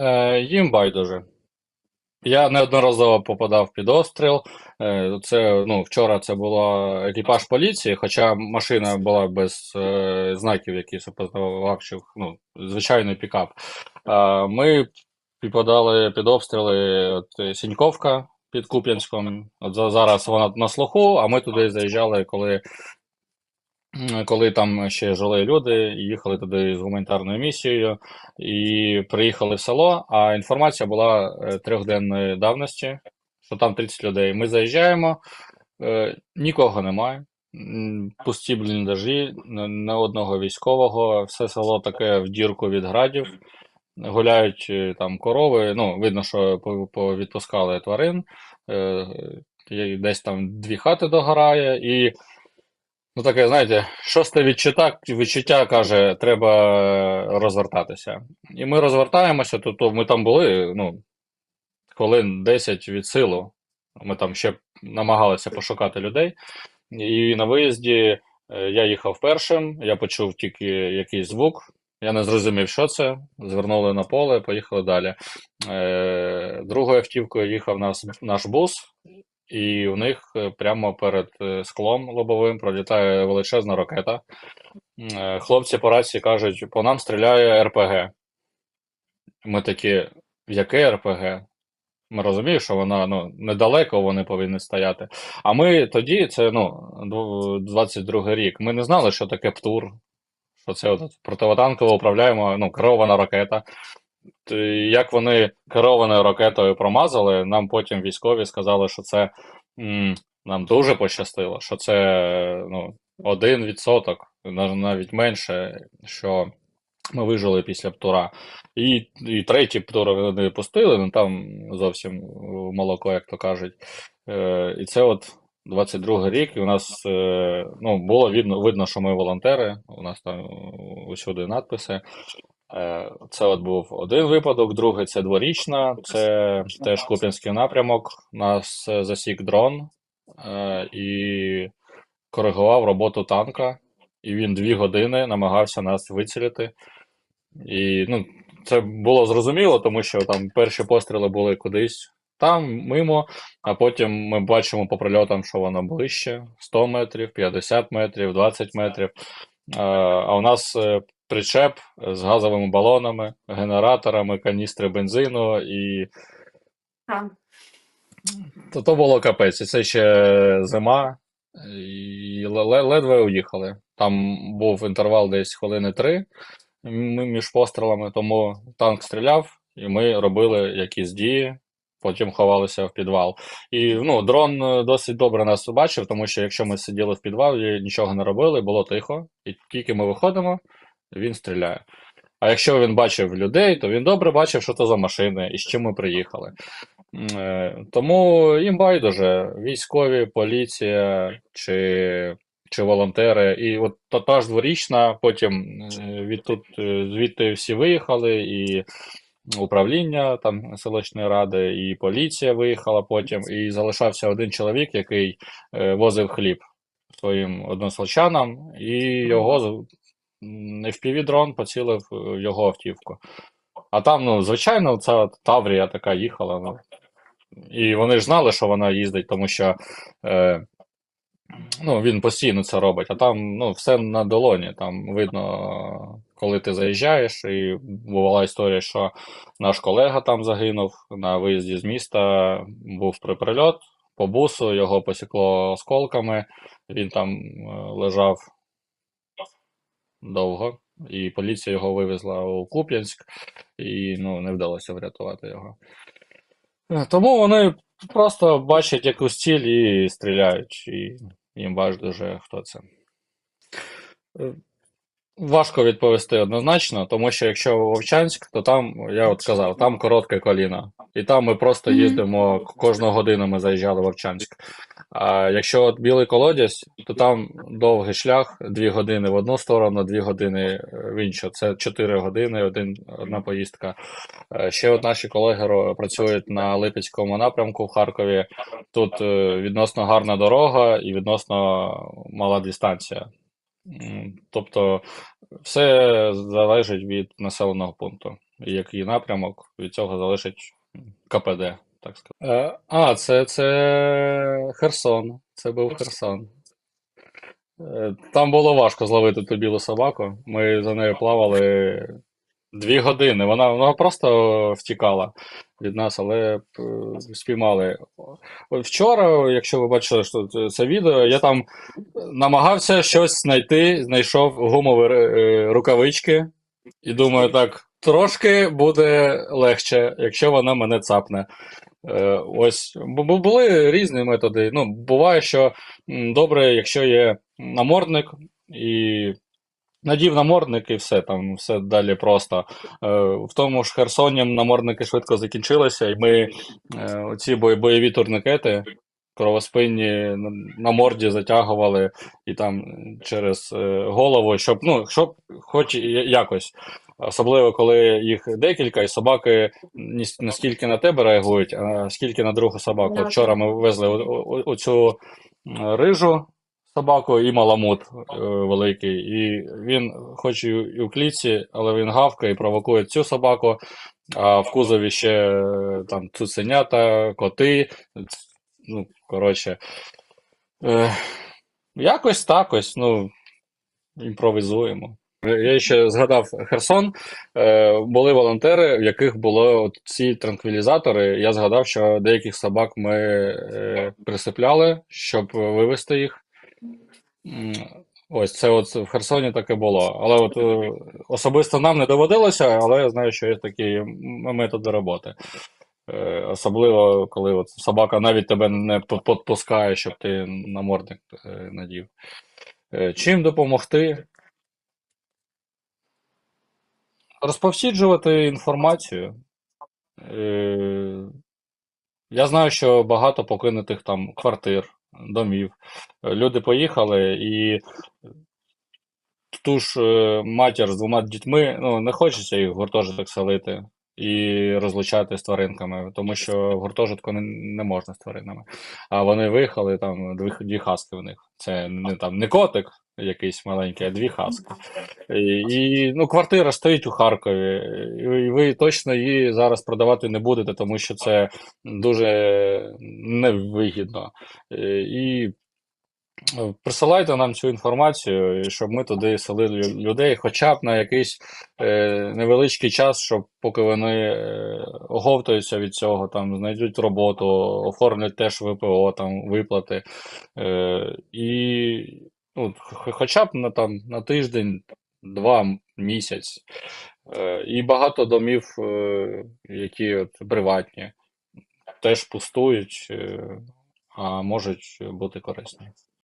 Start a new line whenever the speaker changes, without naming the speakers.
Е, їм байдуже. Я неодноразово попадав під обстріл. Е, Це, ну, вчора це була екіпаж поліції, хоча машина була без е, знаків якихось опознаваючих, ну, звичайний пікап. Е, Ми попадали під обстріли от, Сіньковка під Куп'янськом. От зараз вона на слуху, а ми туди заїжджали, коли, коли там ще жили люди, їхали туди з гуманітарною місією, і приїхали в село, а інформація була е, трьохденної давності, що там 30 людей. Ми заїжджаємо, е, нікого немає. Пусті бліндажі, не одного військового, все село таке в дірку від градів. Гуляють е, там корови. Ну, видно, що повідпускали тварин. Десь там дві хати догорає, і ну таке, знаєте, шосте відчуття, відчуття каже, треба розвертатися. І ми розвертаємося, то, то ми там були, ну, хвилин 10 від силу. Ми там ще намагалися пошукати людей. І на виїзді е, я їхав першим, я почув тільки якийсь звук. Я не зрозумів, що це. Звернули на поле, поїхали далі. Е, другою автівкою їхав нас, наш бус, і у них е, прямо перед е, склом лобовим пролітає величезна ракета. Е, Хлопці по рації кажуть, по нам стріляє РПГ. Ми такі, яке РПГ? Ми розуміємо, що вона ну, недалеко вони повинні стояти. А ми тоді, це ну, 22 рік, ми не знали, що таке ПТУР, що це от противотанково управляємо, ну, керована ракета. Як вони керованою ракетою промазали, нам потім військові сказали, що це нам дуже пощастило, що це ну, один відсоток, нав- навіть менше, що ми вижили після птура. І, і третій птур вони пустили, ну там зовсім молоко, як то кажуть. Е, і це от 22 рік, і у нас е, ну, було видно, видно, що ми волонтери, у нас там усюди надписи. Е, Це от був один випадок, другий це дворічна, це теж Куп'янський напрямок. Нас е, засік дрон е, і коригував роботу танка, і він дві години намагався нас вицілити. І ну, це було зрозуміло, тому що там перші постріли були кудись там, мимо, а потім ми бачимо по прильотам, що воно ближче: 100 метрів, 50 метрів, 20 метрів. А у нас причеп з газовими балонами, генераторами, каністри бензину, і
Так.
то, то було капець. І це ще зима, і ледве уїхали. Там був інтервал десь хвилини три між пострілами, тому танк стріляв, і ми робили якісь дії, потім ховалися в підвал. І ну, дрон досить добре нас бачив, тому що якщо ми сиділи в підвалі, нічого не робили, було тихо, і тільки ми виходимо, він стріляє. А якщо він бачив людей, то він добре бачив, що це за машини і з чим ми приїхали. Е, Тому їм байдуже військові, поліція чи, чи волонтери. І от та, та ж дворічна, потім е, відтут, е, звідти всі виїхали, і управління там селищної ради, і поліція виїхала потім, і залишався один чоловік, який возив хліб своїм односельчанам, і його FPV-дрон поцілив його автівку. А там, ну, звичайно, ця Таврія така їхала. Ну, і вони ж знали, що вона їздить, тому що е, ну, він постійно це робить, а там ну, все на долоні. Там видно, коли ти заїжджаєш, і бувала історія, що наш колега там загинув на виїзді з міста, був при прильот по бусу, його посікло осколками, він там е, лежав довго, і поліція його вивезла у Куп'янськ, і ну, не вдалося врятувати його. Е, Тому вони просто бачать якусь ціль і стріляють, і їм байдуже, хто це. Е, Важко відповісти однозначно, тому що якщо Вовчанськ, то там, я от сказав, там коротке коліно. І там ми просто їздимо, кожну годину ми заїжджали в Вовчанськ. А якщо білий колодязь, то там довгий шлях, дві години в одну сторону, дві години е, в іншу. Це чотири години, один, одна поїздка. Е, Ще от наші колеги працюють на Липецькому напрямку в Харкові. Тут е, відносно гарна дорога і відносно мала дистанція. Тобто все залежить від населеного пункту. який напрямок, від цього залежить КПД, так сказати. Е, а, це, це Херсон. Це був Херсон. Е, Там було важко зловити ту білу собаку. Ми за нею плавали дві години. Вона, вона просто втікала від нас, але е, спіймали. Вчора, якщо ви бачили що це- відео, я там намагався щось знайти, знайшов гумові рукавички, і думаю, так, трошки буде легше, якщо вона мене цапне. Е, Ось бу- бу- були різні методи. Ну, буває, що добре, якщо є намордник і надів намордник, і все там, все далі просто. Е, В тому ж Херсоні намордники швидко закінчилися, і ми е, оці бойові турникети кровоспинні на, морді затягували і там через голову, щоб, ну, щоб хоч якось. Особливо, коли їх декілька, і собаки не с- стільки на тебе реагують, а скільки на другу собаку. От Вчора ми везли оцю рижу собаку і маламут е, великий. І він, хоч і і в клітці, але він гавкає і провокує цю собаку, а в кузові ще е, там цуценята, коти. Ну, коротше. Е, якось так ось, ну, імпровізуємо. Я ще згадав Херсон. Е, були волонтери, в яких були ці транквілізатори. Я згадав, що деяких собак ми е, присипляли, щоб вивести їх. Ось це от в Херсоні таке було. Але от е, особисто нам не доводилося, але я знаю, що є такі методи роботи. Е, Особливо, коли от собака навіть тебе не підпускає, щоб ти намордник е, надів. Е, Чим допомогти? Розповсюджувати інформацію. Е, Я знаю, що багато покинутих там квартир, домів. Люди поїхали і ту ж е, матір з двома дітьми, ну, не хочеться їх в гуртожиток селити і розлучати з тваринками, тому що в гуртожитку не, не можна з тваринами. А вони виїхали, там дві, дві хаски в них. Це не там не котик якийсь маленький, а дві хаски. І, і ну, квартира стоїть у Харкові, і, ви точно її зараз продавати не будете, тому що це дуже невигідно. І Присилайте нам цю інформацію, щоб ми туди селили людей, хоча б на якийсь е, невеличкий час, щоб поки вони е, оговтаються від цього, там знайдуть роботу, оформлять теж ВПО, там виплати. Е, і ну, хоча б на, там, на тиждень, два місяць. Е, і багато домів, е, які от, приватні, теж пустують, е, а можуть бути корисні.